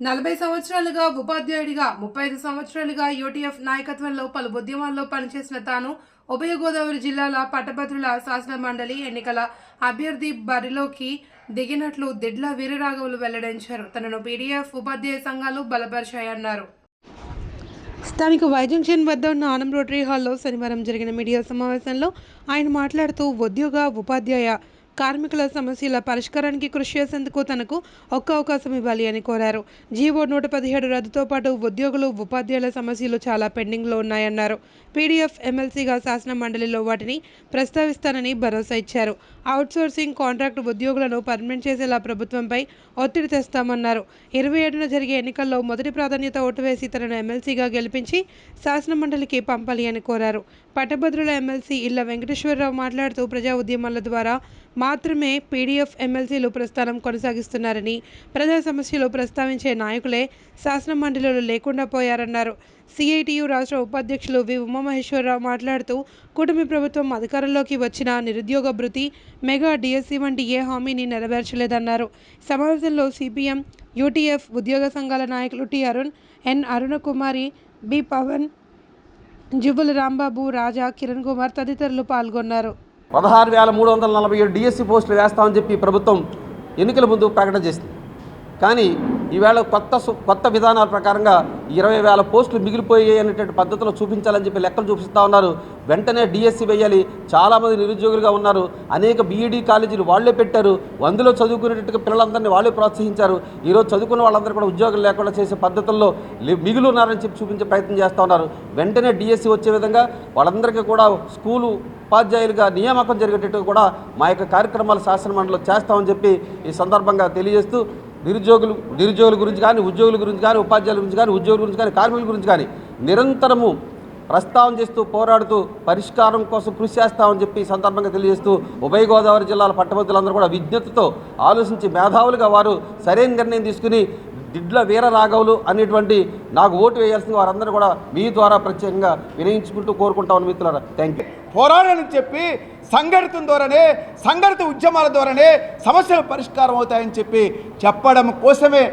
నలభై సంవత్సరాలుగా ఉపాధ్యాయుడిగా ముప్పై ఐదు సంవత్సరాలుగా యూటీఎఫ్ నాయకత్వంలో పలు ఉద్యమాల్లో పనిచేసిన తాను ఉభయ గోదావరి జిల్లాల పట్టభద్రుల శాసన మండలి ఎన్నికల అభ్యర్థి బరిలోకి దిగినట్లు దిడ్ల వీరరాఘవులు వెల్లడించారు. తనను పీడీఎఫ్ ఉపాధ్యాయ సంఘాలు బలపరిచాయన్నారు స్థానిక వైజంక్షన్ వద్ద ఉన్న ఆనం రోటరీ హాల్లో శనివారం జరిగిన మీడియా సమావేశంలో ఆయన మాట్లాడుతూ ఉద్యోగ ఉపాధ్యాయ కార్మికుల సమస్యల పరిష్కారానికి కృషి చేసేందుకు తనకు ఒక్క అవకాశం ఇవ్వాలి అని కోరారు. జీవో నూట పదిహేడు రద్దుతో పాటు ఉద్యోగులు ఉపాధ్యాయుల సమస్యలు చాలా పెండింగ్లో ఉన్నాయన్నారు. పీడీఎఫ్ ఎమ్మెల్సీగా శాసన మండలిలో వాటిని ప్రస్తావిస్తానని భరోసా ఇచ్చారు. అవుట్సోర్సింగ్ కాంట్రాక్ట్ ఉద్యోగులను పర్మనెంట్ చేసేలా ప్రభుత్వంపై ఒత్తిడి తెస్తామన్నారు. ఇరవై ఏడున జరిగే ఎన్నికల్లో మొదటి ప్రాధాన్యత ఓటు వేసి తనను ఎమ్మెల్సీగా గెలిపించి శాసనమండలికి పంపాలి అని కోరారు. పట్టభద్రుల ఎమ్మెల్సీ ఇళ్ళ వెంకటేశ్వరరావు మాట్లాడుతూ ప్రజా ఉద్యమాల ద్వారా మాత్రమే పీడీఎఫ్ ఎమ్మెల్సీలు ప్రస్థానం కొనసాగిస్తున్నారని ప్రజా సమస్యలు ప్రస్తావించే నాయకులే శాసన మండలిలో లేకుండా పోయారన్నారు. సిఐటియు రాష్ట్ర ఉపాధ్యక్షులు వి ఉమామహేశ్వరరావు మాట్లాడుతూ కూటమి ప్రభుత్వం అధికారంలోకి వచ్చిన నిరుద్యోగ భృతి మెగా డిఎస్సి వంటి ఏ హామీని నెరవేర్చలేదన్నారు. సమావేశంలో సిపిఎం యూటీఎఫ్ ఉద్యోగ సంఘాల నాయకులు T Arun N Arunakumari B Pavan జుబుల Rambabu Raja Kiran Kumar తదితరులు పాల్గొన్నారు. పదహారు వేల మూడు వందల నలభై ఏడు డిఎస్సి పోస్టులు వేస్తామని చెప్పి ప్రభుత్వం ఎన్నికల ముందు ప్రకటన చేసింది. కానీ ఈవేళ కొత్త సు- కొత్త విధానాల ప్రకారంగా ఇరవై వేల పోస్టులు మిగిలిపోయాయి అనేటువంటి పద్ధతిలో చూపించాలని చెప్పి లెక్కలు చూపిస్తూ ఉన్నారు. వెంటనే డిఎస్సి వేయాలి. చాలామంది నిరుద్యోగులుగా ఉన్నారు. అనేక బీఈడీ కాలేజీలు వాళ్ళే పెట్టారు. అందులో చదువుకునేటట్టుగా పిల్లలందరినీ వాళ్ళే ప్రోత్సహించారు. ఈరోజు చదువుకున్న వాళ్ళందరూ కూడా ఉద్యోగం లేకుండా చేసే పద్ధతుల్లో లి- మిగిలి ఉన్నారని చెప్పి చూపించే ప్రయత్నం చేస్తూ ఉన్నారు. వెంటనే డిఎస్సి వచ్చే విధంగా వాళ్ళందరికీ కూడా స్కూలు ఉపాధ్యాయులుగా నియామకం జరిగేటట్టు కూడా మా యొక్క కార్యక్రమాలు శాసనమండలిలో చేస్తామని చెప్పి ఈ సందర్భంగా తెలియజేస్తూ నిరుద్యోగులు నిరుద్యోగుల గురించి కానీ ఉద్యోగుల గురించి కానీ ఉపాధ్యాయుల గురించి కానీ ఉద్యోగుల గురించి కానీ కార్మికుల గురించి కానీ నిరంతరము ప్రస్తావన చేస్తూ పోరాడుతూ పరిష్కారం కోసం కృషి చేస్తామని చెప్పి సందర్భంగా తెలియజేస్తూ ఉభయ గోదావరి జిల్లాల పట్టభద్రులందరూ కూడా విజ్ఞతతో ఆలోచించి మేధావులుగా వారు సరైన నిర్ణయం తీసుకుని దిడ్ల వీర రాఘవులు అనేటువంటి నాకు ఓటు వేయాల్సిన వారందరూ కూడా మీ ద్వారా ప్రత్యేకంగా వినయించుకుంటూ కోరుకుంటామని మిత్రులారా. థ్యాంక్ యూ పోరాడని చెప్పి సంఘటితం ద్వారానే సంఘటిత ఉద్యమాల ద్వారానే సమస్యలు పరిష్కారం అవుతాయని చెప్పి చెప్పడం కోసమే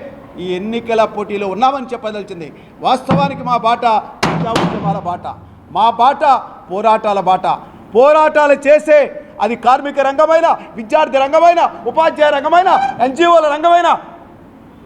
ఈ ఎన్నికల పోటీలో ఉన్నామని చెప్పదలిచింది. వాస్తవానికి మా బాట ప్రజా ఉద్యమాల బాట మా బాట పోరాటాల బాట. పోరాటాలు చేసే అది కార్మిక రంగమైన విద్యార్థి రంగమైన ఉపాధ్యాయ రంగమైన ఎన్జిఓల రంగమైన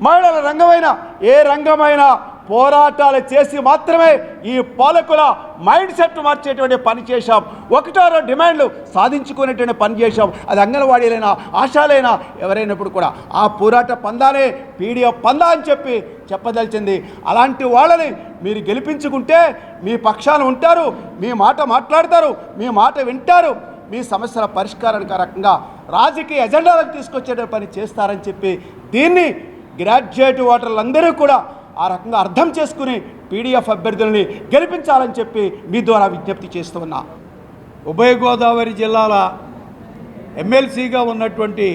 మహిళల రంగమైన ఏ రంగమైనా పోరాటాలు చేసి మాత్రమే ఈ పాలకుల మైండ్ సెట్ మార్చేటువంటి పని చేశాం. ఒకటో రెండు డిమాండ్లు సాధించుకునేటువంటి పని చేశాం. అది అంగన్వాడీలైనా ఆశాలైనా ఎవరైనప్పుడు కూడా. ఆ పోరాట పందానే పీడిఎఫ్ పందా అని చెప్పి చెప్పదలిచింది. అలాంటి వాళ్ళని మీరు గెలిపించుకుంటే మీ పక్షాన ఉంటారు మీ మాట మాట్లాడతారు మీ మాట వింటారు మీ సమస్యల పరిష్కారానికి రకంగా రాజకీయ ఎజెండాలకు తీసుకొచ్చే పని చేస్తారని చెప్పి దీన్ని గ్రాడ్యుయేట్ ఓటర్లందరూ కూడా ఆ రకంగా అర్థం చేసుకుని పీడిఎఫ్ అభ్యర్థుల్ని గెలిపించాలని చెప్పి మీ ద్వారా విజ్ఞప్తి చేస్తూ ఉన్నా. ఉభయ గోదావరి జిల్లాల ఎమ్మెల్సీగా ఉన్నటువంటి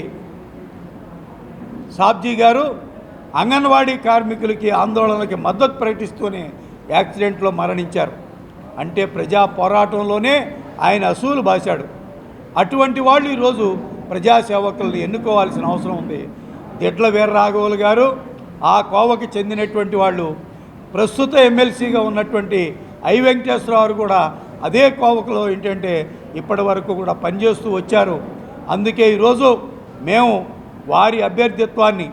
సాబ్జీ గారు అంగన్వాడీ కార్మికులకి ఆందోళనకి మద్దతు ప్రకటిస్తూనే యాక్సిడెంట్లో మరణించారు. అంటే ప్రజా పోరాటంలోనే ఆయన అసూలు బాశాడు. అటువంటి వాళ్ళు ఈరోజు ప్రజాసేవకులను ఎన్నుకోవాల్సిన అవసరం ఉంది. దిట్ల వీర్రాఘవులు గారు ఆ కోవకి చెందినటువంటి వాళ్ళు. ప్రస్తుత ఎమ్మెల్సీగా ఉన్నటువంటి ఐ వెంకటేశ్వరరావు కూడా అదే కోవకులో ఏంటంటే ఇప్పటి వరకు కూడా పనిచేస్తూ వచ్చారు. అందుకే ఈరోజు మేము వారి అభ్యర్థిత్వాన్ని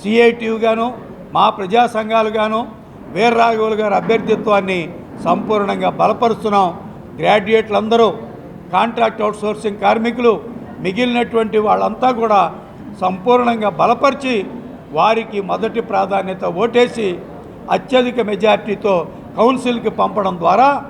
సిఐటియుగాను మా ప్రజా సంఘాలుగాను వీర్రాఘవులు గారి అభ్యర్థిత్వాన్ని సంపూర్ణంగా బలపరుస్తున్నాం. గ్రాడ్యుయేట్లందరూ కాంట్రాక్ట్ అవుట్సోర్సింగ్ కార్మికులు మిగిలినటువంటి వాళ్ళంతా కూడా సంపూర్ణంగా బలపరిచి వారికి మొదటి ప్రాధాన్యత ఓటేసి అత్యధిక మెజార్టీతో కౌన్సిల్కి పంపడం ద్వారా